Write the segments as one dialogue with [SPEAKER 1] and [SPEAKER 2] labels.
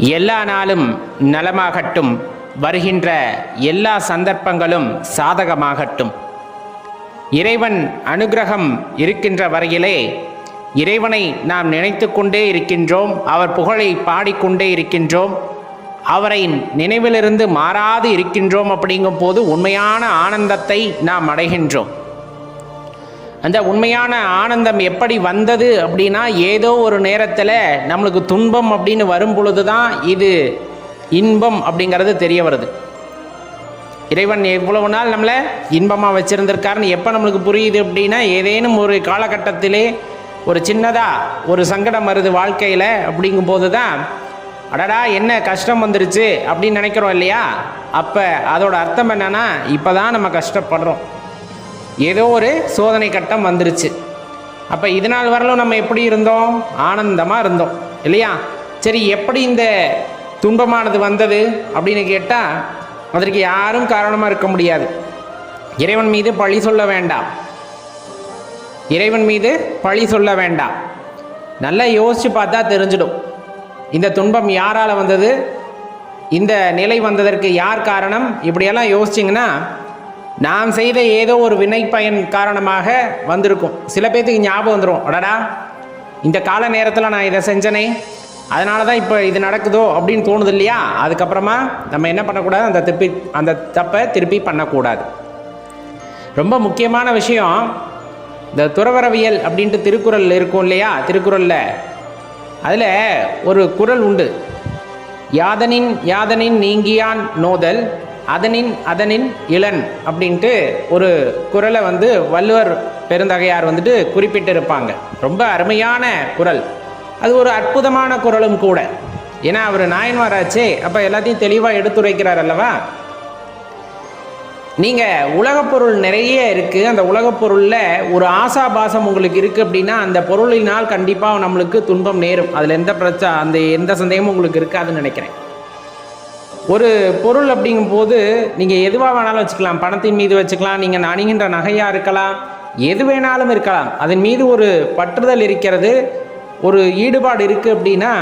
[SPEAKER 1] எல்லா நாளும் நலமாகட்டும். வருகின்ற எல்லா சந்தர்ப்பங்களும் சாதகமாகட்டும். இறைவன் அனுக்கிரகம் இருக்கின்ற வரையிலே இறைவனை நாம் நினைத்து கொண்டே இருக்கின்றோம். அவர் புகழை பாடிக்கொண்டே இருக்கின்றோம். அவரை நினைவிலிருந்து மாறாது இருக்கின்றோம் அப்படிங்கும் போது உண்மையான ஆனந்தத்தை நாம் அடைகின்றோம். அந்த உண்மையான ஆனந்தம் எப்படி வந்தது அப்படின்னா ஏதோ ஒரு நேரத்தில் நம்மளுக்கு துன்பம் அப்படின்னு வரும் பொழுது தான் இது இன்பம் அப்படிங்கிறது தெரிய வருது. இறைவன் எவ்வளவு நாள் நம்மளை இன்பமாக வச்சுருந்துருக்காருன்னு எப்போ நம்மளுக்கு புரியுது அப்படின்னா ஏதேனும் ஒரு காலகட்டத்திலே ஒரு சின்னதாக ஒரு சங்கடம் வருது வாழ்க்கையில் அப்படிங்கும்போது தான் அடடா என்ன கஷ்டம் வந்துருச்சு அப்படின்னு நினைக்கிறோம் இல்லையா? அப்போ அதோட அர்த்தம் என்னன்னா இப்போ தான் நம்ம கஷ்டப்படுறோம். ஏதோ ஒரு சோதனை கட்டம் வந்துருச்சு. அப்போ இது நாள் வரலும் நம்ம எப்படி இருந்தோம்? ஆனந்தமாக இருந்தோம். இல்லையா? சரி எப்படி இந்த துன்பமானது வந்தது அப்படின்னு கேட்டால் அதற்கு யாரும் காரணமாக இருக்க முடியாது. இறைவன் மீது பழி சொல்ல வேண்டாம். இறைவன் மீது பழி சொல்ல வேண்டாம். நல்லா யோசித்து பார்த்தா தெரிஞ்சிடும். இந்த துன்பம் யாரால் வந்தது? இந்த நிலை வந்ததற்கு யார் காரணம்? இப்படியெல்லாம் யோசிச்சிங்கன்னா நாம் செய்த ஏதோ ஒரு வினை பயன் காரணமாக வந்திருக்கும். சில பேர்த்துக்கு ஞாபகம் வந்துடும் அடடா இந்த கால நேரத்தில் நான் இதை செஞ்சனே. அதனால தான் இப்போ இது நடக்குதோ அப்படின்னு தோணுது இல்லையா? அதுக்கப்புறமா நம்ம என்ன பண்ணக்கூடாது? அந்த திருப்பி அந்த தப்பை திருப்பி பண்ணக்கூடாது. ரொம்ப முக்கியமான விஷயம் இந்த துறவரவியல் அப்படின்ட்டு திருக்குறள் இருக்கும் இல்லையா? திருக்குறளில். அதில் ஒரு குறள் உண்டு. யாதனின் யாதனின் நீங்கியான் நோதல் அதனின் அதனின் இளன் அப்படின்ட்டு ஒரு குறளை வந்து வள்ளுவர் பெருந்தகையார் வந்துட்டு குறிப்பிட்டிருப்பாங்க. ரொம்ப அருமையான குறள் அது ஒரு அற்புதமான குரலும் கூட. ஏன்னா அவர் நாயன்மாராச்சே அப்போ எல்லாத்தையும் தெளிவாக எடுத்துரைக்கிறார் அல்லவா? நீங்கள் உலகப் பொருள் நிறைய இருக்குது அந்த உலகப் பொருளில் ஒரு ஆசாபாசம் உங்களுக்கு இருக்குது அப்படின்னா அந்த பொருளினால் கண்டிப்பாக நம்மளுக்கு துன்பம் நேரும். அதில் எந்த பிரச்சனை அந்த எந்த சந்தேகமும் உங்களுக்கு இருக்காதுன்னு நினைக்கிறேன். ஒரு பொருள் அப்படிங்கும்போது நீங்கள் எதுவாக வேணாலும் வச்சுக்கலாம். பணத்தின் மீது வச்சுக்கலாம். நீங்கள் அணிகின்ற நகையாக இருக்கலாம். எது வேணாலும் இருக்கலாம். அதன் மீது ஒரு பற்றுதல் இருக்கிறது. ஒரு ஈடுபாடு இருக்குது அப்படின்னா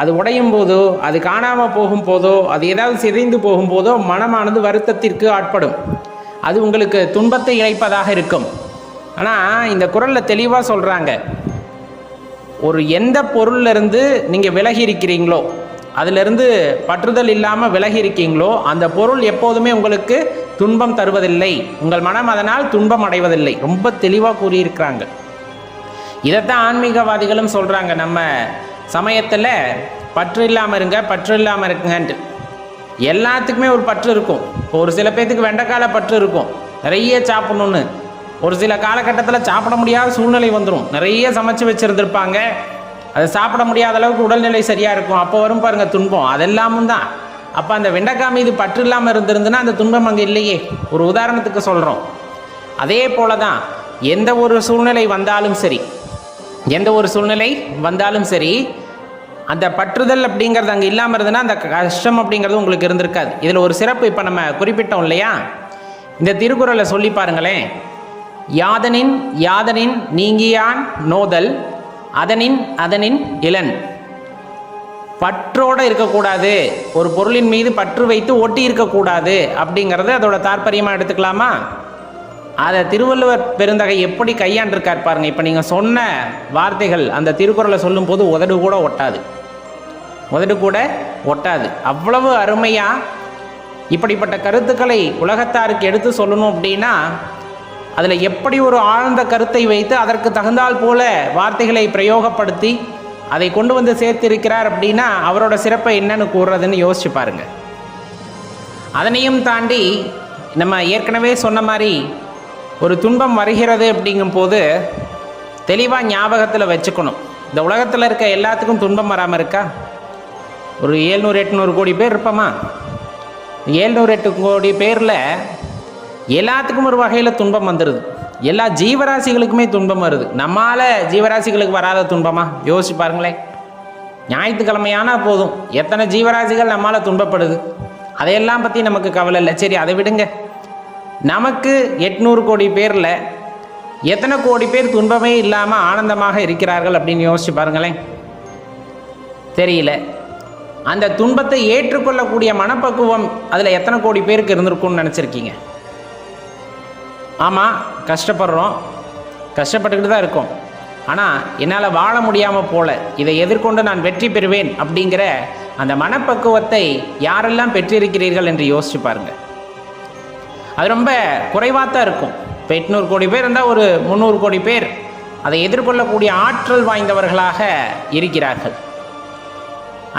[SPEAKER 1] அது உடையும் போதோ அது காணாமல் போகும் போதோ அது ஏதாவது சிதைந்து போகும்போதோ மனமானது வருத்தத்திற்கு ஆட்படும். அது உங்களுக்கு துன்பத்தை இழைப்பதாக இருக்கும். ஆனால் இந்த குரலில் தெளிவாக சொல்கிறாங்க ஒரு எந்த பொருள்லருந்து நீங்கள் விலகி இருக்கிறீங்களோ அதிலிருந்து பற்றுதல் இல்லாமல் விலகி இருக்கீங்களோ அந்த பொருள் எப்போதுமே உங்களுக்கு துன்பம் தருவதில்லை. உங்கள் மனம் அதனால் துன்பம் அடைவதில்லை. ரொம்ப தெளிவாக கூறியிருக்கிறாங்க. இதைத்தான் ஆன்மீகவாதிகளும் சொல்கிறாங்க நம்ம சமயத்தில் பற்று இல்லாமல் இருங்க பற்று இல்லாமல் இருக்குங்கன்ட்டு. எல்லாத்துக்குமே ஒரு பற்று இருக்கும். இப்போ ஒரு சில பேர்த்துக்கு வெண்டைக்கால பற்று இருக்கும். நிறைய சாப்பிடணுன்னு ஒரு சில காலகட்டத்தில் சாப்பிட முடியாத சூழ்நிலை வந்துடும் நிறைய சமைச்சு வச்சுருந்துருப்பாங்க. அதை சாப்பிட முடியாத அளவுக்கு உடல்நிலை சரியாக இருக்கும். அப்போ வரும் பாருங்கள் துன்பம். அதெல்லாமும் தான். அப்போ அந்த வெண்டைக்காய் மீது பற்று இல்லாமல் இருந்திருந்துன்னா அந்த துன்பம் அங்கே இல்லையே. ஒரு உதாரணத்துக்கு சொல்கிறோம் அதே போல தான் எந்த ஒரு சூழ்நிலை வந்தாலும் சரி எந்த ஒரு சூழ்நிலை வந்தாலும் சரி அந்த பற்றுதல் அப்படிங்கிறது அங்கே இல்லாமல் இருந்ததுன்னா அந்த கஷ்டம் அப்படிங்கிறது உங்களுக்கு இருந்திருக்காது. இதில் ஒரு சிறப்பு இப்போ நம்ம குறிப்பிட்டோம் இல்லையா? இந்த திருக்குறளை சொல்லி பாருங்களேன். யாதனின் யாதனின் நீங்கியான் நோதல் அதனின் அதனின் இளன் பற்றோடு இருக்கக்கூடாது. ஒரு பொருளின் மீது பற்று வைத்து ஒட்டி இருக்கக்கூடாது. அப்படிங்கிறது அதோட தாற்பயமாக எடுத்துக்கலாமா? அதை திருவள்ளுவர் பெருந்தகை எப்படி கையாண்டிருக்கார் பாருங்க. இப்போ நீங்கள் சொன்ன வார்த்தைகள் அந்த திருக்குறளை சொல்லும்போது உதடு கூட ஒட்டாது. உதடு கூட ஒட்டாது. அவ்வளவு அருமையாக இப்படிப்பட்ட கருத்துக்களை உலகத்தாருக்கு எடுத்து சொல்லணும் அப்படின்னா அதில் எப்படி ஒரு ஆழ்ந்த கருத்தை வைத்து அதற்கு தகுந்தால் போல வார்த்தைகளை பிரயோகப்படுத்தி அதை கொண்டு வந்து சேர்த்திருக்கிறார் அப்படின்னா அவரோட சிறப்பை என்னன்னு கூறுறதுன்னு யோசிச்சு பாருங்க. அதனையும் தாண்டி நம்ம ஏற்கனவே சொன்ன மாதிரி ஒரு துன்பம் வருகிறது அப்படிங்கும்போது தெளிவாக ஞாபகத்தில் வச்சுக்கணும். இந்த உலகத்தில் இருக்க எல்லாத்துக்கும் துன்பம் வராமல் இருக்கா? ஒரு ஏழ்நூறு எட்நூறு கோடி பேர் இருப்போமா? ஏழ்நூறு எட்டு கோடி பேரில் எல்லாத்துக்கும் ஒரு வகையில் துன்பம் வந்துடுது எல்லா ஜீவராசிகளுக்குமே துன்பம் வருது. நம்மால் ஜீவராசிகளுக்கு வராத துன்பமா? யோசிச்சு பாருங்களேன். ஞாயிற்றுக்கிழமையானா போதும். எத்தனை ஜீவராசிகள் நம்மால் துன்பப்படுது? அதையெல்லாம் பற்றி நமக்கு கவலை இல்லை. சரி அதை விடுங்க. நமக்கு எட்நூறு கோடி பேரில் எத்தனை கோடி பேர் துன்பமே இல்லாமல் ஆனந்தமாக இருக்கிறார்கள் அப்படின்னு யோசிச்சு பாருங்களேன். தெரியல. அந்த துன்பத்தை ஏற்றுக்கொள்ளக்கூடிய மனப்பக்குவம் அதில் எத்தனை கோடி பேருக்கு இருந்திருக்கும்னு நினச்சிருக்கீங்க? ஆமாம் கஷ்டப்படுறோம். கஷ்டப்பட்டுக்கிட்டு தான் இருக்கோம். ஆனால் என்னால் வாழ முடியாமல் போல. இதை எதிர்கொண்டு நான் வெற்றி பெறுவேன் அப்படிங்கிற அந்த மனப்பக்குவத்தை யாரெல்லாம் பெற்றிருக்கிறீர்கள் என்று யோசிச்சு பாருங்கள் அது ரொம்ப குறைவாக தான் இருக்கும். இப்போ எட்நூறு கோடி பேர் இருந்தால் ஒரு முந்நூறு கோடி பேர் அதை எதிர்கொள்ளக்கூடிய ஆற்றல் வாய்ந்தவர்களாக இருக்கிறார்கள்.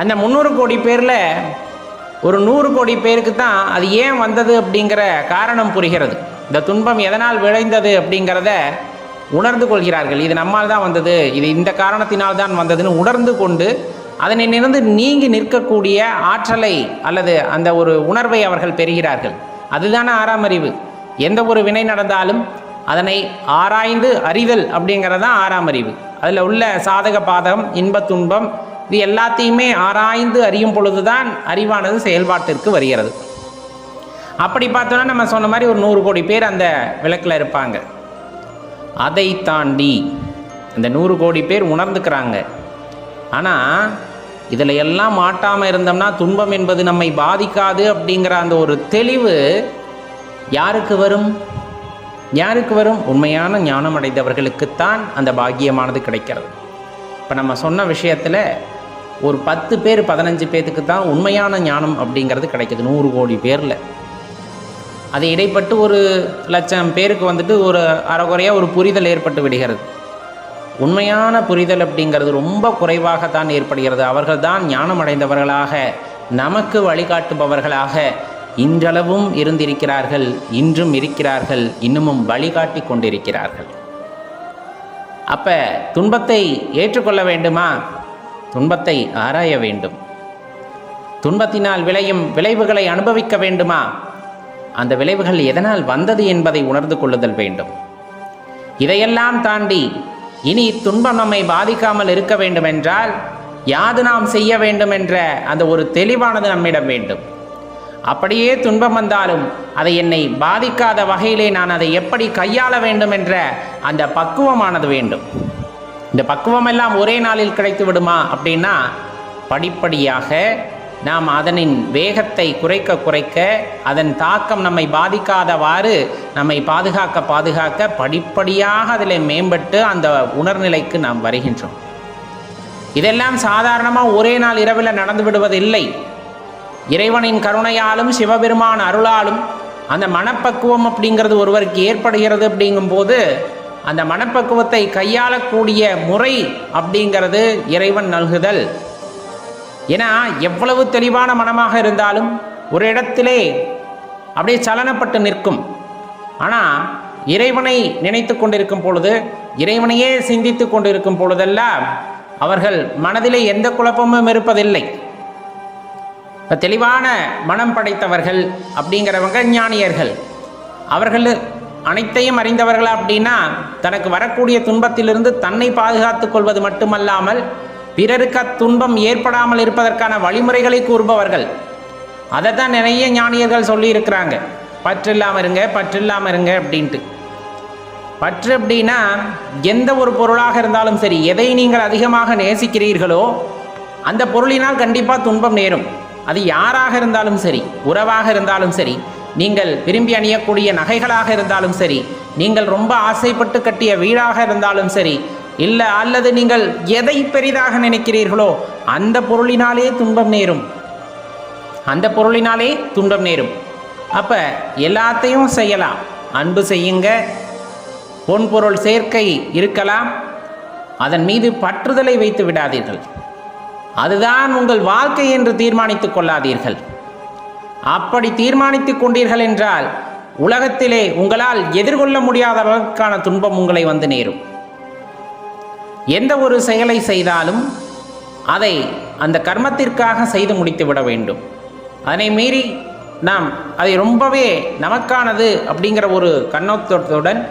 [SPEAKER 1] அந்த முந்நூறு கோடி பேரில் ஒரு நூறு கோடி பேருக்கு தான் அது ஏன் வந்தது அப்படிங்கிற காரணம் புரிகிறது. இந்த துன்பம் எதனால் விளைந்தது அப்படிங்கிறத உணர்ந்து கொள்கிறார்கள். இது நம்மால் தான் வந்தது. இது இந்த காரணத்தினால் தான் வந்ததுன்னு உணர்ந்து கொண்டு அதனிலிருந்து நீங்கி நிற்கக்கூடிய ஆற்றலை அல்லது அந்த ஒரு உணர்வை அவர்கள் பெறுகிறார்கள். அதுதானே ஆறாம் அறிவு. எந்த ஒரு வினை நடந்தாலும் அதனை ஆராய்ந்து அறிதல் அப்படிங்கிறது தான் ஆறாம் அறிவு. அதில் உள்ள சாதக பாதகம் இன்ப துன்பம் இது எல்லாத்தையுமே ஆராய்ந்து அறியும் பொழுதுதான் அறிவானது செயல்பாட்டிற்கு வருகிறது. அப்படி பார்த்தோன்னா நம்ம சொன்ன மாதிரி ஒரு நூறு கோடி பேர் அந்த விளக்கில் இருப்பாங்க. அதை தாண்டி அந்த நூறு கோடி பேர் உணர்ந்துக்கிறாங்க. ஆனால் இதில் எல்லாம் மாட்டாமல் இருந்தோம்னா துன்பம் என்பது நம்மை பாதிக்காது அப்படிங்கிற அந்த ஒரு தெளிவு யாருக்கு வரும்? யாருக்கு வரும்? உண்மையான ஞானம் அடைந்தவர்களுக்குத்தான் அந்த பாக்கியமானது கிடைக்கிறது. இப்போ நம்ம சொன்ன விஷயத்தில் ஒரு பத்து பேர் பதினஞ்சு பேர்த்துக்கு தான் உண்மையான ஞானம் அப்படிங்கிறது கிடைக்கிது நூறு கோடி பேரில். அது இடைப்பட்டு ஒரு லட்சம் பேருக்கு வந்துட்டு ஒரு அறகுறையாக ஒரு புரிதல் ஏற்பட்டு விடுகிறது. உண்மையான புரிதல் அப்படிங்கிறது ரொம்ப குறைவாகத்தான் ஏற்படுகிறது. அவர்கள்தான் ஞானம் அடைந்தவர்களாக நமக்கு வழிகாட்டுபவர்களாக இன்றளவும் இருந்திருக்கிறார்கள் இன்றும் இருக்கிறார்கள் இன்னமும் வழிகாட்டி கொண்டிருக்கிறார்கள். அப்ப துன்பத்தை ஏற்றுக்கொள்ள வேண்டுமா? துன்பத்தை ஆராய வேண்டும். துன்பத்தினால் விளையும் விளைவுகளை அனுபவிக்க வேண்டுமா? அந்த விளைவுகள் எதனால் வந்தது என்பதை உணர்ந்து கொள்ளுதல் வேண்டும். இதையெல்லாம் தாண்டி இனி துன்பம் நம்மை பாதிக்காமல் இருக்க வேண்டுமென்றால் யாது நாம் செய்ய வேண்டும் என்ற அந்த ஒரு தெளிவானது நம்மிடம் வேண்டும். அப்படியே துன்பம் வந்தாலும் அதை என்னை பாதிக்காத வகையிலே நான் அதை எப்படி கையாள வேண்டும் என்ற அந்த பக்குவமானது வேண்டும். இந்த பக்குவம் எல்லாம் ஒரே நாளில் கிடைத்து விடுமா அப்படின்னா படிப்படியாக நாம் அதனின் வேகத்தை குறைக்க குறைக்க அதன் தாக்கம் நம்மை பாதிக்காதவாறு நம்மை பாதுகாக்க பாதுகாக்க படிப்படியாக அதில் மேம்பட்டு அந்த உணர்நிலைக்கு நாம் வருகின்றோம். இதெல்லாம் சாதாரணமாக ஒரே நாள் இரவில் நடந்து விடுவதில்லை இறைவனின் கருணையாலும் சிவபெருமான் அருளாலும் அந்த மனப்பக்குவம் அப்படிங்கிறது ஒருவருக்கு ஏற்படுகிறது அப்படிங்கும்போது அந்த மனப்பக்குவத்தை கையாளக்கூடிய முறை அப்படிங்கிறது இறைவன் நல்குதல். ஏன்னா எவ்வளவு தெளிவான மனமாக இருந்தாலும் ஒரு இடத்திலே அப்படியே சலனப்பட்டு நிற்கும். ஆனால் இறைவனை நினைத்து கொண்டிருக்கும் பொழுது இறைவனையே சிந்தித்து கொண்டிருக்கும் பொழுதெல்லாம் அவர்கள் மனதிலே எந்த குழப்பமும் இருப்பதில்லை. தெளிவான மனம் படைத்தவர்கள் அப்படிங்கிறவங்க ஞானியர்கள். அவர்கள் அனைத்தையும் அறிந்தவர்கள் அப்படின்னா தனக்கு வரக்கூடிய துன்பத்திலிருந்து தன்னை பாதுகாத்துக் கொள்வது மட்டுமல்லாமல் பிறருக்கு அத்துன்பம் ஏற்படாமல் இருப்பதற்கான வழிமுறைகளை கூறுபவர்கள். அதை தான் நிறைய ஞானியர்கள் சொல்லியிருக்கிறாங்க. பற்று இல்லாமல் இருங்க பற்று இல்லாமல் இருங்க அப்படின்ட்டு. பற்று அப்படின்னா எந்த ஒரு பொருளாக இருந்தாலும் சரி எதை நீங்கள் அதிகமாக நேசிக்கிறீர்களோ அந்த பொருளினால் கண்டிப்பாக துன்பம் நேரும். அது யாராக இருந்தாலும் சரி உறவாக இருந்தாலும் சரி நீங்கள் விரும்பி அணியக்கூடிய நகைகளாக இருந்தாலும் சரி நீங்கள் ரொம்ப ஆசைப்பட்டு கட்டிய வீடாக இருந்தாலும் சரி இல்லை அல்லது நீங்கள் எதை பெரிதாக நினைக்கிறீர்களோ அந்த பொருளினாலே துன்பம் நேரும். அந்த பொருளினாலே துன்பம் நேரும். அப்போ எல்லாத்தையும் செய்யலாம். அன்பு செய்யுங்க. பொன் பொருள் சேர்க்கை இருக்கலாம். அதன் மீது பற்றுதலை வைத்து விடாதீர்கள். அதுதான் உங்கள் வாழ்க்கை என்று தீர்மானித்துக் கொள்ளாதீர்கள். அப்படி தீர்மானித்துக் கொண்டீர்கள் என்றால் உலகத்திலே உங்களால் எதிர்கொள்ள முடியாத அளவுக்கான துன்பம் உங்களை வந்து நேரும். எந்த ஒரு செயலை செய்தாலும் அதை அந்த கர்மத்திற்காக செய்து முடித்து விட வேண்டும். அதனை மீறி நாம் அதை ரொம்பவே நமக்கானது அப்படிங்கிற ஒரு கண்ணோட்டத்துடன்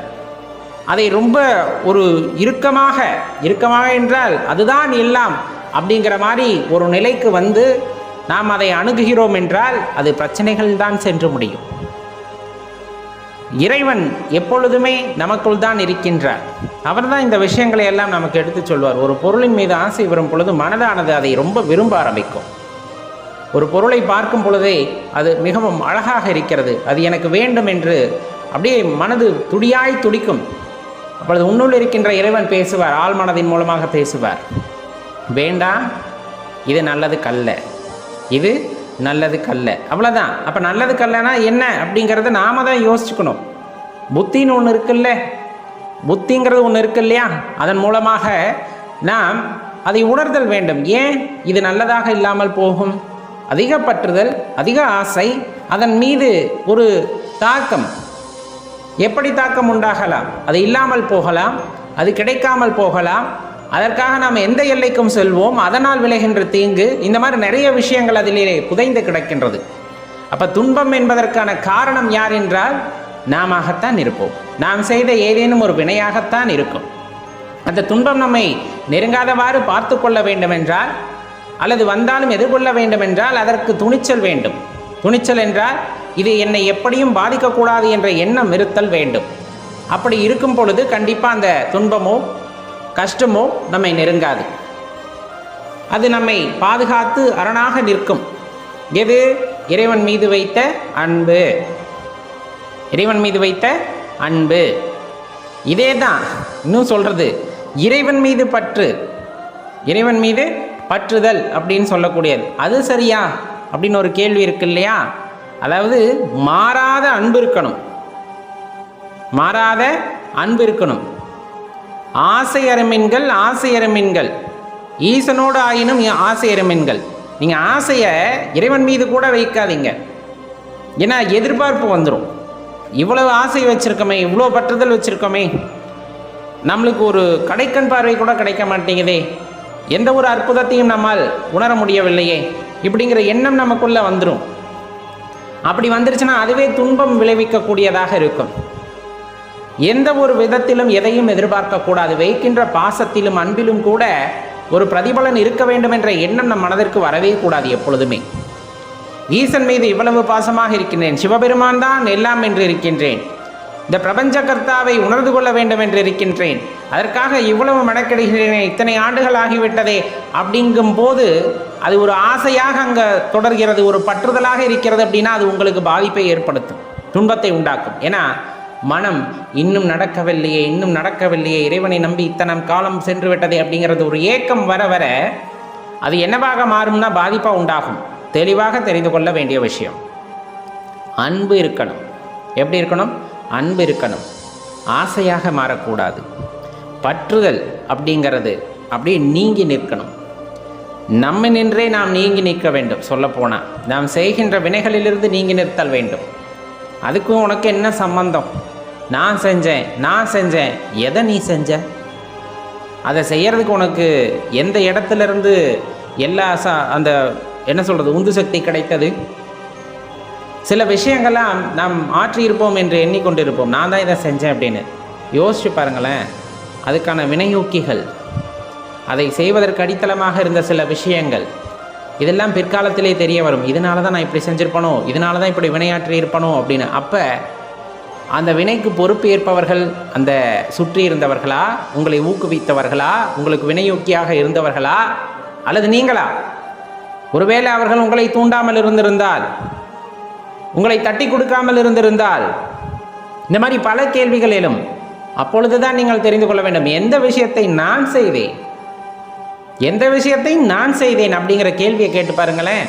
[SPEAKER 1] அதை ரொம்ப ஒரு இறுக்கமாக இறுக்கமாக என்றால் அதுதான் எல்லாம் அப்படிங்கிற மாதிரி ஒரு நிலைக்கு வந்து நாம் அதை அணுகுகிறோம் என்றால் அது பிரச்சனைகள் தான் சென்று முடியும். இறைவன் எப்பொழுதுமே நமக்குள் தான் இருக்கின்றார். அவர்தான் இந்த விஷயங்களை எல்லாம் நமக்கு எடுத்து சொல்வார். ஒரு பொருளின் மீது ஆசை வரும் பொழுது மனதானது அதை ரொம்ப விரும்ப ஆரம்பிக்கும். ஒரு பொருளை பார்க்கும் பொழுதே அது மிகவும் அழகாக இருக்கிறது. அது எனக்கு வேண்டும் என்று அப்படியே மனது துடியாய் துடிக்கும். அப்பொழுது உன்னுள் இருக்கின்ற இறைவன் பேசுவார். ஆள் மனதின் மூலமாக பேசுவார். வேண்டாம் இது நல்லது கல்ல இது நல்லது கல்ல அவ்வளோதான் அப்போ நல்லது கல்லனா என்ன அப்படிங்கிறத நாம தான் யோசிச்சுக்கணும். புத்தின்னு ஒன்று இருக்குல்ல? புத்திங்கிறது ஒன்று இருக்கு இல்லையா? அதன் மூலமாக நாம் அதை உணர்தல் வேண்டும். ஏன்? இது நல்லதாக இல்லாமல் போகும். அதிக பற்றுதல் அதிக ஆசை அதன் மீது ஒரு தாக்கம். எப்படி தாக்கம் உண்டாகலாம்? அது இல்லாமல் போகலாம். அது கிடைக்காமல் போகலாம். அதற்காக நாம் எந்த எல்லைக்கும் செல்வோம் அதனால் விளைகின்ற தீங்கு இந்த மாதிரி நிறைய விஷயங்கள் அதிலே புதைந்து கிடக்கின்றது. அப்போ துன்பம் என்பதற்கான காரணம் யார் என்றால் நாமத்தான் இருப்போம். நாம் செய்த ஏதேனும் ஒரு வினையாகத்தான் இருக்கும். அந்த துன்பம் நம்மை நெருங்காதவாறு பார்த்து கொள்ள வேண்டுமென்றால் அல்லது வந்தாலும் எதிர்கொள்ள வேண்டுமென்றால் அதற்கு துணிச்சல் வேண்டும். துணிச்சல் என்றால் இது என்னை எப்படியும் பாதிக்கக்கூடாது என்ற எண்ணம் இருத்தல் வேண்டும். அப்படி இருக்கும் பொழுது கண்டிப்பாக அந்த துன்பமோ கஷ்டமோ நம்மை நெருங்காது. அது நம்மை பாதுகாத்து அரணாக நிற்கும். எது? இறைவன் மீது வைத்த அன்பு. இறைவன் மீது வைத்த அன்பு. இதே தான் இன்னும் சொல்றது இறைவன் மீது பற்று. இறைவன் மீது பற்றுதல் அப்படின்னு சொல்லக்கூடியது. அது சரியா? அப்படின்னு ஒரு கேள்வி இருக்கு இல்லையா? அதாவது மாறாத அன்பு இருக்கணும். மாறாத அன்பு இருக்கணும். ஆசையரமின்கள் ஆசையரமின்கள் ஈசனோடு ஆயினும் ஆசையரமின்கள் நீங்கள் ஆசையை இறைவன் மீது கூட வைக்காதீங்க. ஏன்னா எதிர்பார்ப்பு வந்துடும் இவ்வளவு ஆசை வச்சுருக்கோமே இவ்வளோ பற்றுதல் வச்சுருக்கோமே. நம்மளுக்கு ஒரு கடைக்கண் பார்வை கூட கிடைக்க மாட்டேங்குதே. எந்த ஒரு அற்புதத்தையும் நம்மால் உணர முடியவில்லையே. இப்படிங்கிற எண்ணம் நமக்குள்ளே வந்துடும் அப்படி வந்துருச்சுன்னா அதுவே துன்பம் விளைவிக்கக்கூடியதாக இருக்கும். எந்த ஒரு விதத்திலும் எதையும் எதிர்பார்க்கக்கூடாது. வைக்கின்ற பாசத்திலும் அன்பிலும் கூட ஒரு பிரதிபலன் இருக்க வேண்டும் என்ற எண்ணம் நம் மனதிற்கு வரவே கூடாது எப்பொழுதுமே. ஈசன் மீது இவ்வளவு பாசமாக இருக்கின்றேன். சிவபெருமான் தான் எல்லாம் என்று இருக்கின்றேன். இந்த பிரபஞ்ச கர்த்தாவை உணர்ந்து கொள்ள வேண்டும் என்று இருக்கின்றேன். அதற்காக இவ்வளவு மெனக்கெடுகிறேன் இத்தனை ஆண்டுகள் ஆகிவிட்டதே அப்படிங்கும் போது அது ஒரு ஆசையாக அங்கே தொடர்கிறது ஒரு பற்றுதலாக இருக்கிறது அப்படின்னா அது உங்களுக்கு பாதிப்பை ஏற்படுத்தும் துன்பத்தை உண்டாக்கும். ஏன்னா மனம் இன்னும் நடக்கவில்லையே இன்னும் நடக்கவில்லையே. இறைவனை நம்பி இத்தனை காலம் சென்று விட்டதே அப்படிங்கிறது ஒரு ஏக்கம் வர வர அது என்னவாக மாறும்னா பாதிப்பாக உண்டாகும். தெளிவாக தெரிந்து கொள்ள வேண்டிய விஷயம். அன்பு இருக்கணும். எப்படி இருக்கணும்? அன்பு இருக்கணும். ஆசையாக மாறக்கூடாது. பற்றுதல் அப்படிங்கிறது அப்படியே நீங்கி நிற்கணும். நம்ம நின்றே நாம் நீங்கி நிற்க வேண்டும். சொல்லப்போனால் நாம் செய்கின்ற வினைகளிலிருந்து நீங்கி நிறுத்தல் வேண்டும். அதுக்கும் உனக்கு என்ன சம்பந்தம்? நான் செஞ்சேன் நான் செஞ்சேன். எதை நீ செஞ்ச? அதை செய்யறதுக்கு உனக்கு எந்த இடத்துலேருந்து எல்லா ச அந்த என்ன சொல்கிறது உந்து சக்தி கிடைத்தது? சில விஷயங்கள்லாம் நாம் ஆற்றியிருப்போம் என்று எண்ணிக்கொண்டிருப்போம். நான் தான் இதை செஞ்சேன் அப்படின்னு. யோசிச்சு பாருங்களேன். அதுக்கான வினையூக்கிகள். அதை செய்வதற்கு அடித்தளமாக இருந்த சில விஷயங்கள். இதெல்லாம் பிற்காலத்திலே தெரிய வரும். இதனால தான் நான் இப்படி செஞ்சுருப்பனோ? இதனால தான் இப்படி வினையாற்றி இருப்பனோ அப்படின்னு. அப்போ அந்த வினைக்கு பொறுப்பு ஏற்பவர்கள் அந்த சுற்றி இருந்தவர்களா உங்களை ஊக்குவித்தவர்களா உங்களுக்கு வினையூக்கியாக இருந்தவர்களா அல்லது நீங்களா? ஒருவேளை அவர்கள் உங்களை தூண்டாமல் இருந்திருந்தால் உங்களை தட்டி கொடுக்காமல் இருந்திருந்தால் இந்த மாதிரி பல கேள்விகள் எழும் அப்பொழுதுதான் நீங்கள் தெரிந்து கொள்ள வேண்டும் எந்த விஷயத்தை நான் செய்தேன்? எந்த விஷயத்தை நான் செய்தேன் அப்படிங்கிற கேள்வியை கேட்டு பாருங்களேன்.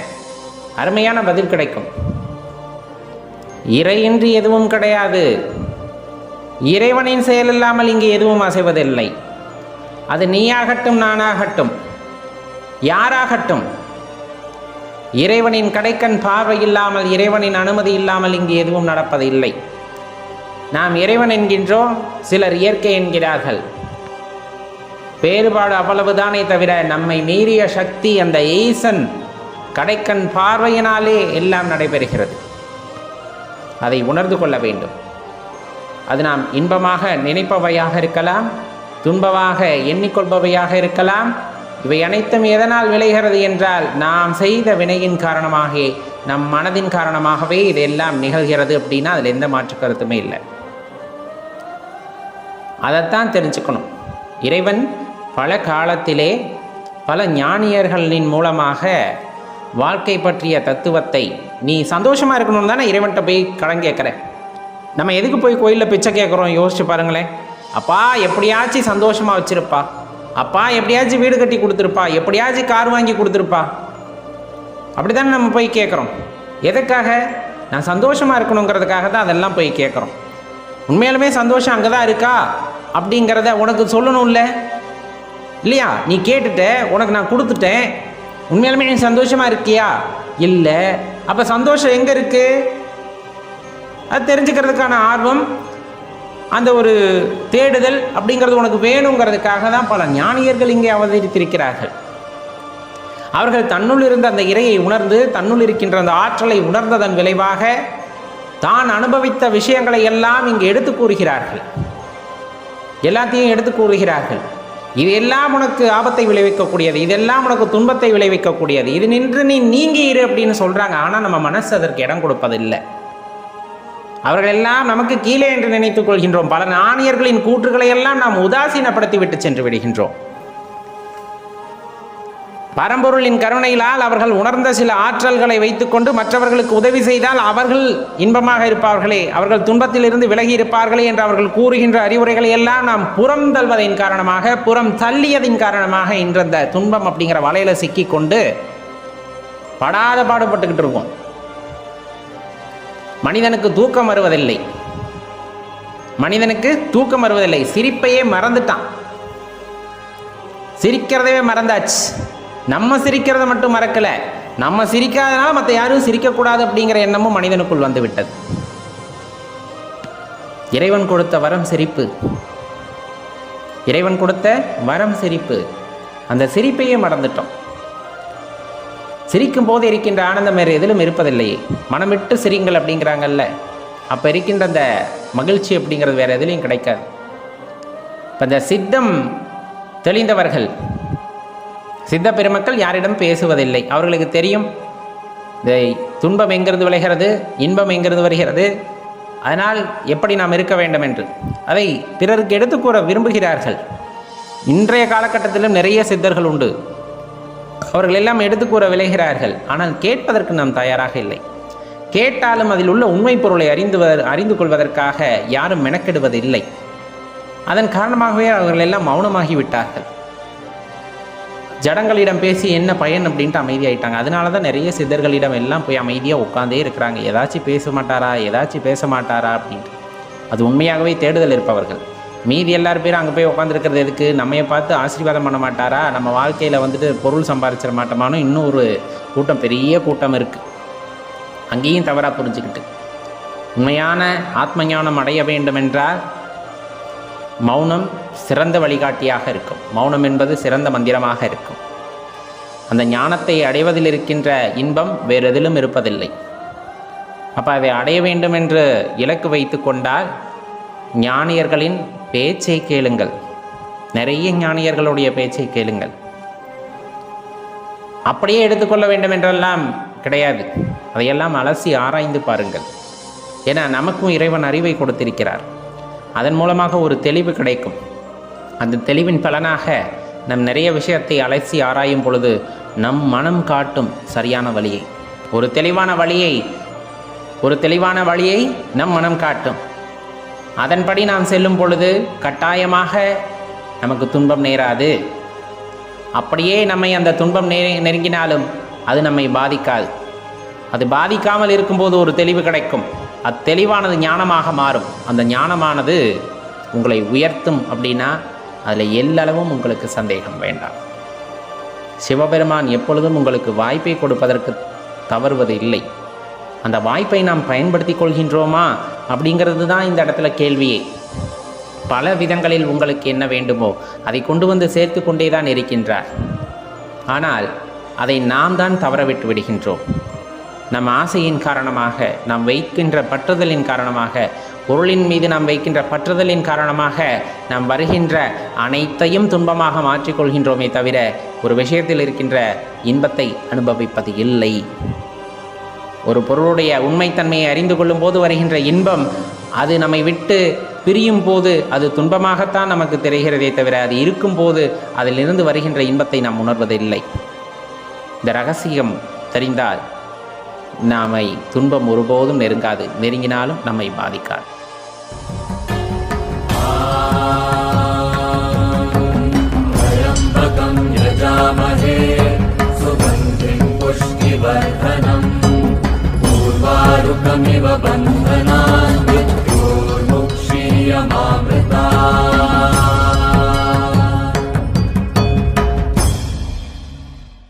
[SPEAKER 1] அருமையான பதில் கிடைக்கும். இறையின்றி எதுவும் கிடையாது. இறைவனின் செயல் இல்லாமல் இங்கே எதுவும் அசைவதில்லை. அது நீயாகட்டும் நானாகட்டும். யாராகட்டும். இறைவனின் கடைக்கண் பார்வை இல்லாமல் இறைவனின் அனுமதி இல்லாமல் இங்கு எதுவும் நடப்பதில்லை. நாம் இறைவன் என்கின்றோம் சிலர் இயற்கை என்கிறார்கள். வேறுபாடு அவ்வளவுதானே தவிர நம்மை மீறிய சக்தி அந்த ஈசன் கடைக்கண் பார்வையினாலே எல்லாம் நடைபெறுகிறது. அதை உணர்ந்து கொள்ள வேண்டும். அது நாம் இன்பமாக நினைப்பவையாக இருக்கலாம் துன்பமாக எண்ணிக்கொள்பவையாக இருக்கலாம். இவை அனைத்தும் எதனால் விளைகிறது என்றால் நாம் செய்த வினையின் காரணமாக நம் மனதின் காரணமாகவே இதெல்லாம் நிகழ்கிறது அப்படின்னா அதில் எந்த மாற்று கருத்துமே இல்லை. அதைத்தான் தெரிஞ்சுக்கணும். இறைவன் பல காலத்திலே பல ஞானியர்களின் மூலமாக வாழ்க்கை பற்றிய தத்துவத்தை நீ சந்தோஷமாக இருக்கணும்னு தானே இறைவன்கிட்ட போய் கடன் கேட்குற? நம்ம எதுக்கு போய் கோயிலில் பிச்சை கேட்குறோம்? யோசிச்சு பாருங்களேன். அப்பா எப்படியாச்சும் சந்தோஷமாக வச்சிருப்பா. அப்பா எப்படியாச்சும் வீடு கட்டி கொடுத்துருப்பா. எப்படியாச்சும் கார் வாங்கி கொடுத்துருப்பா. அப்படி தானே நம்ம போய் கேட்குறோம். எதுக்காக நான் சந்தோஷமாக இருக்கணுங்கிறதுக்காக தான் அதெல்லாம் போய் கேட்குறோம். உண்மையாலுமே சந்தோஷம் அங்கே தான் இருக்கா? அப்படிங்கிறத உனக்கு சொல்லணும்ல? இல்லையா? நீ கேட்டுட்ட உனக்கு நான் கொடுத்துட்டேன். உண்மையிலுமே நீ சந்தோஷமாக இருக்கியா? இல்லை. அப்போ சந்தோஷம் எங்கே இருக்குது அது தெரிஞ்சுக்கிறதுக்கான ஆர்வம் அந்த ஒரு தேடுதல் அப்படிங்கிறது உனக்கு வேணுங்கிறதுக்காக தான் பல ஞானியர்கள் இங்கே அவதரித்திருக்கிறார்கள். அவர்கள் தன்னுள் இருந்த அந்த இறையை உணர்ந்து தன்னுள் இருக்கின்ற அந்த ஆற்றலை உணர்ந்ததன் விளைவாக தான் அனுபவித்த விஷயங்களை எல்லாம் இங்கு எடுத்து கூறுகிறார்கள். எல்லாத்தையும் எடுத்து கூறுகிறார்கள். இது எல்லாம் உனக்கு ஆபத்தை விளைவிக்கக்கூடியது இதெல்லாம் உனக்கு துன்பத்தை விளைவிக்கக்கூடியது. இது நின்று நீ நீங்கி இரு அப்படின்னு சொல்கிறாங்க ஆனால் நம்ம மனசு அதற்கு இடம் கொடுப்பதில்லை. அவர்கள் எல்லாம் நமக்கு கீழே என்று நினைத்துக் கொள்கின்றோம். பல நாணியர்களின் கூற்றுகளை எல்லாம் நாம் உதாசீனப்படுத்தி விட்டு சென்று விடுகின்றோம். பரம்பொருளின் கருணையிலால் அவர்கள் உணர்ந்த சில ஆற்றல்களை வைத்துக்கொண்டு மற்றவர்களுக்கு உதவி செய்தால் அவர்கள் இன்பமாக இருப்பார்களே. அவர்கள் துன்பத்திலிருந்து விலகி இருப்பார்களே என்று அவர்கள் கூறுகின்ற அறிவுரைகளை எல்லாம் நாம் புறம் தள்வதின் காரணமாக புறம் தள்ளியதின் காரணமாக இன்று அந்த துன்பம் அப்படிங்கிற வலையில சிக்கிக்கொண்டு படாத பாடுபட்டுக்கிட்டு இருக்கோம். மனிதனுக்கு தூக்கம் வருவதில்லை. மனிதனுக்கு தூக்கம் வருவதில்லை. சிரிப்பையே மறந்துட்டான். சிரிக்கிறதவே மறந்தாச்சு. நம்ம சிரிக்கிறத மட்டும் மறக்கல. நம்ம சிரிக்காதனால மற்ற யாரும் சிரிக்கக்கூடாது அப்படிங்கிற எண்ணமும் மனிதனுக்குள் வந்து விட்டது இறைவன் கொடுத்த வரம் சிரிப்பு. இறைவன் கொடுத்த வரம் சிரிப்பு. அந்த சிரிப்பையே மறந்துட்டோம். சிரிக்கும் போது இருக்கின்ற ஆனந்தம் வேறு எதிலும் இருப்பதில்லையே. மனம் விட்டு சிரிங்கள் அப்படிங்கிறாங்கல்ல. அப்போ இருக்கின்ற அந்த மகிழ்ச்சி அப்படிங்கிறது வேறு எதுலேயும் கிடைக்காது. இப்போ இந்த சித்தம் தெளிந்தவர்கள் சித்த பெருமக்கள் யாரிடம் பேசுவதில்லை. அவர்களுக்கு தெரியும் இந்த துன்பம் எங்கிருந்து விளைகிறது? இன்பம் எங்கிருந்து வருகிறது? அதனால் எப்படி நாம் இருக்க வேண்டும் என்று அதை பிறருக்கு எடுத்து கூற விரும்புகிறார்கள். இன்றைய காலகட்டத்திலும் நிறைய சித்தர்கள் உண்டு. அவர்கள் எல்லாம் எடுத்து கூற விளைகிறார்கள். ஆனால் கேட்பதற்கு நாம் தயாராக இல்லை. கேட்டாலும் அதில் உள்ள உண்மை பொருளை அறிந்து அறிந்து கொள்வதற்காக யாரும் மெனக்கெடுவதில்லை. அதன் காரணமாகவே அவர்கள் எல்லாம் மௌனமாகிவிட்டார்கள் ஜடங்களிடம் பேசி என்ன பயன் அப்படின்ட்டு அமைதியாயிட்டாங்க. அதனால தான் நிறைய சித்தர்களிடம் எல்லாம் போய் அமைதியாக உட்காந்தே இருக்கிறாங்க. ஏதாச்சும் பேச மாட்டாரா? ஏதாச்சும் பேச மாட்டாரா? அப்படின்ட்டு. அது உண்மையாகவே தேடுதல் இருப்பவர்கள். மீதி எல்லாரும் பேரும் அங்கே போய் உட்காந்துருக்கிறது எதுக்கு? நம்மை பார்த்து ஆசீர்வாதம் பண்ண மாட்டாரா? நம்ம வாழ்க்கையில் வந்துட்டு பொருள் சம்பாதிச்சிட மாட்டோமான்னு இன்னும் ஒரு கூட்டம் பெரிய கூட்டம் இருக்குது அங்கேயும் தவறாக புரிஞ்சுக்கிட்டு. உண்மையான ஆத்ம ஞானம் அடைய வேண்டுமென்றால் மௌனம் சிறந்த வழிகாட்டியாக இருக்கும். மௌனம் என்பது சிறந்த மந்திரமாக இருக்கும். அந்த ஞானத்தை அடைவதில் இருக்கின்ற இன்பம் வேறு எதிலும் இருப்பதில்லை. அப்போ அதை அடைய வேண்டும் என்று இலக்கு வைத்து கொண்டால் ஞானியர்களின் பேச்சை கேளுங்கள். நிறைய ஞானியர்களுடைய பேச்சை கேளுங்கள். அப்படியே எடுத்துக்கொள்ள வேண்டும் என்றெல்லாம் கிடையாது. அதையெல்லாம் அலசி ஆராய்ந்து பாருங்கள். ஏன்னா நமக்கும் இறைவன் அறிவை கொடுத்திருக்கிறார். அதன் மூலமாக ஒரு தெளிவு கிடைக்கும். அந்த தெளிவின் பலனாக நம் நிறைய விஷயத்தை அலசி ஆராயும் பொழுது நம் மனம் காட்டும் சரியான வழியை. ஒரு தெளிவான வழியை ஒரு தெளிவான வழியை நம் மனம் காட்டும். அதன்படி நாம் செல்லும் பொழுது கட்டாயமாக நமக்கு துன்பம் நேராது. அப்படியே நம்மை அந்த துன்பம் நெ நெருங்கினாலும் அது நம்மை பாதிக்காது. அது பாதிக்காமல் இருக்கும்போது ஒரு தெளிவு கிடைக்கும். அத்தெளிவானது ஞானமாக மாறும். அந்த ஞானமானது உங்களை உயர்த்தும் அப்படின்னா அதில் எல்லளவும் உங்களுக்கு சந்தேகம் வேண்டாம். சிவபெருமான் எப்பொழுதும் உங்களுக்கு வாய்ப்பை கொடுப்பதற்கு தவறுவது இல்லை. அந்த வாய்ப்பை நாம் பயன்படுத்தி கொள்கின்றோமா அப்படிங்கிறது தான் இந்த இடத்துல கேள்வியே. பல விதங்களில் உங்களுக்கு என்ன வேண்டுமோ அதை கொண்டு வந்து சேர்த்து கொண்டே தான் இருக்கின்றார். ஆனால் அதை நாம் தான் தவற விட்டு விடுகின்றோம். நம் ஆசையின் காரணமாக நாம் வைக்கின்ற பற்றுதலின் காரணமாக பொருளின் மீது நாம் வைக்கின்ற பற்றுதலின் காரணமாக நாம் வருகின்ற அனைத்தையும் துன்பமாக மாற்றிக்கொள்கின்றோமே தவிர ஒரு விஷயத்தில் இருக்கின்ற இன்பத்தை அனுபவிப்பது இல்லை. ஒரு பொருளுடைய உண்மைத்தன்மையை அறிந்து கொள்ளும் போது வருகின்ற இன்பம் அது நம்மை விட்டு பிரியும் போது அது துன்பமாகத்தான் நமக்கு தெரிகிறதே தவிர அது இருக்கும்போது அதிலிருந்து வருகின்ற இன்பத்தை நாம் உணர்வதில்லை. இந்த ரகசியம் தெரிந்தால் நாமை துன்பம் ஒருபோதும் நெருங்காது நெருங்கினாலும் நம்மை பாதிக்காது
[SPEAKER 2] त्र्यम्बकं यजामहे सुगन्धिं पुष्टिवर्धनम् पूर्वारुकमिव बन्धनान् मृत्योर्मुक्षीयमामृतात्